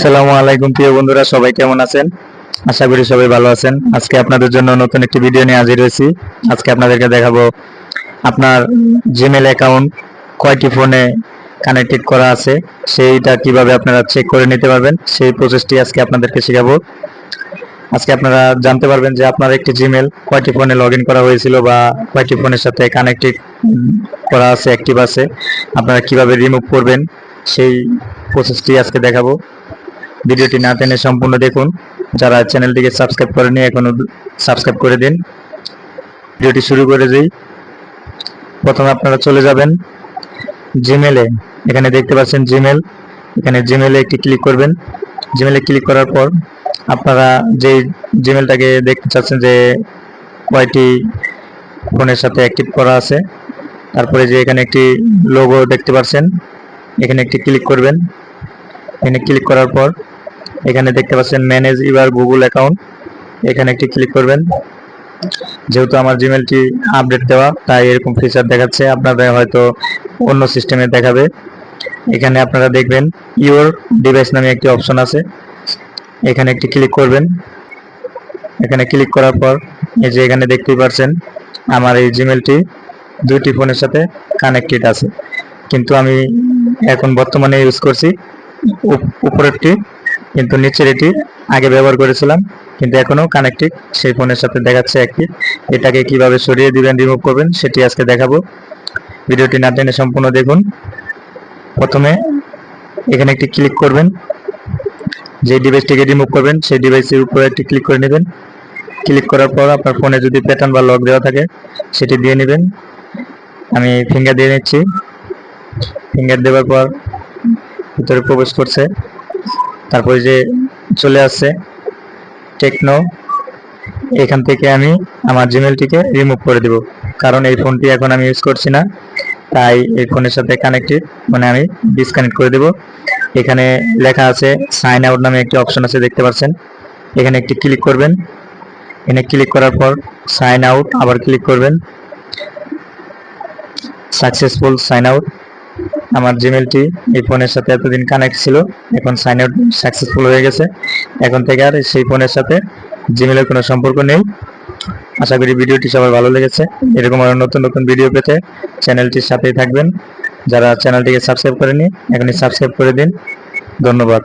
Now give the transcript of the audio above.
আসসালামু আলাইকুম, প্রিয় বন্ধুরা, সবাই কেমন আছেন? আশা করি সবাই ভালো আছেন। আজকে আপনাদের জন্য নতুন একটি ভিডিও নিয়ে হাজির হয়েছি। আজকে আপনাদেরকে দেখাবো আপনার জিমেল অ্যাকাউন্ট কয়টি ফোনে কানেক্টেড করা আছে, সেইটা কীভাবে আপনারা চেক করে নিতে পারবেন, সেই প্রসেসটি আজকে আপনাদেরকে শেখাবো। আজকে আপনারা জানতে পারবেন যে আপনার একটি জিমেল কয়টি ফোনে লগ করা হয়েছিল বা কয়টি ফোনের সাথে কানেক্টেড করা আছে অ্যাক্টিভ আছে, আপনারা কীভাবে রিমুভ করবেন, সেই প্রসেসটি আজকে দেখাবো। ভিডিওটি না টেনে সম্পূর্ণ দেখুন। যারা চ্যানেলটিকে সাবস্ক্রাইব করেনি এখনও সাবস্ক্রাইব করে দিন। ভিডিওটি শুরু করে দিই। প্রথমে আপনারা চলে যাবেন জিমেলে এখানে দেখতে পাচ্ছেন জিমেল এখানে জিমেলে একটি ক্লিক করবেন। জিমেলে ক্লিক করার পর আপনারা যে জিমেলটাকে দেখতে চাচ্ছেন যে কয়টি ফোনের সাথে অ্যাক্টিভ করা আছে, তারপরে যে এখানে একটি লোগো দেখতে পাচ্ছেন, এখানে একটি ক্লিক করবেন। এখানে ক্লিক করার পর এখানে দেখতে পাচ্ছেন ম্যানেজ ইউর গুগল অ্যাকাউন্ট এখানে একটি ক্লিক করবেন। যেহেতু আমার জিমেলটি আপডেট দেওয়া, তাই এরকম ফিচার দেখাচ্ছে। আপনাদের হয়তো অন্য সিস্টেমে দেখাবে। এখানে আপনারা দেখবেন ইওর ডিভাইস নামে একটি অপশন আছে। এখানে একটি ক্লিক করবেন। এখানে ক্লিক করার পর এই যে এখানে দেখতেই পাচ্ছেন, আমার এই জিমেলটি দুইটি ফোনের সাথে কানেক্টেড আছে। কিন্তু আমি এখন বর্তমানে ইউজ করছি, উপ- উপরেরটি। কিন্তু নিচের এটি আগে ব্যবহার করেছিলাম, কিন্তু এখনও কানেক্টেড সেই ফোনের সাথে দেখাচ্ছে একটি এটাকে কীভাবে সরিয়ে দিবেন রিমুভ করবেন, সেটি আজকে দেখাবো। ভিডিওটি না টেনে সম্পূর্ণ দেখুন। প্রথমে এখানে একটি ক্লিক করবেন। যে ডিভাইসটিকে রিমুভ করবেন, সেই ডিভাইসের উপরে একটি ক্লিক করে নেবেন। ক্লিক করার পর আপনার ফোনে যদি প্যাটার্ন বা লক দেওয়া থাকে, সেটি দিয়ে নেবেন। আমি ফিঙ্গার দিয়ে নিচ্ছি। ফিঙ্গার দেওয়ার পর ভিতরে প্রবেশ করছে। তারপরে যে চলে আসছে টেকনো, এখান থেকে আমি আমার জিমেলটিকে রিমুভ করে দেব। কারণ এই ফোনটি এখন আমি ইউজ করছি না, তাই এই ফোনের সাথে কানেক্টেড মানে আমি ডিসকানেক্ট করে দেব। এখানে লেখা আছে সাইন আউট নামে একটি অপশন আছে, দেখতে পাচ্ছেন? এখানে একটি ক্লিক করবেন। এখানে ক্লিক করার পর সাইন আউট আবার ক্লিক করবেন। সাকসেসফুল সাইন আউট আমার জিমেলটি এই ফোনের সাথে এতদিন কানেক্ট ছিল, এখন সাইন আউট সাকসেসফুল হয়ে গেছে। এখন থেকে আর সেই ফোনের সাথে জিমেলের কোনো সম্পর্ক নেই। আশা করি ভিডিওটি সবার ভালো লেগেছে। এরকম আরও নতুন নতুন ভিডিও পেতে চ্যানেলটির সাথেই থাকবেন। যারা চ্যানেলটিকে সাবস্ক্রাইব করেনি এখনই সাবস্ক্রাইব করে দিন। ধন্যবাদ।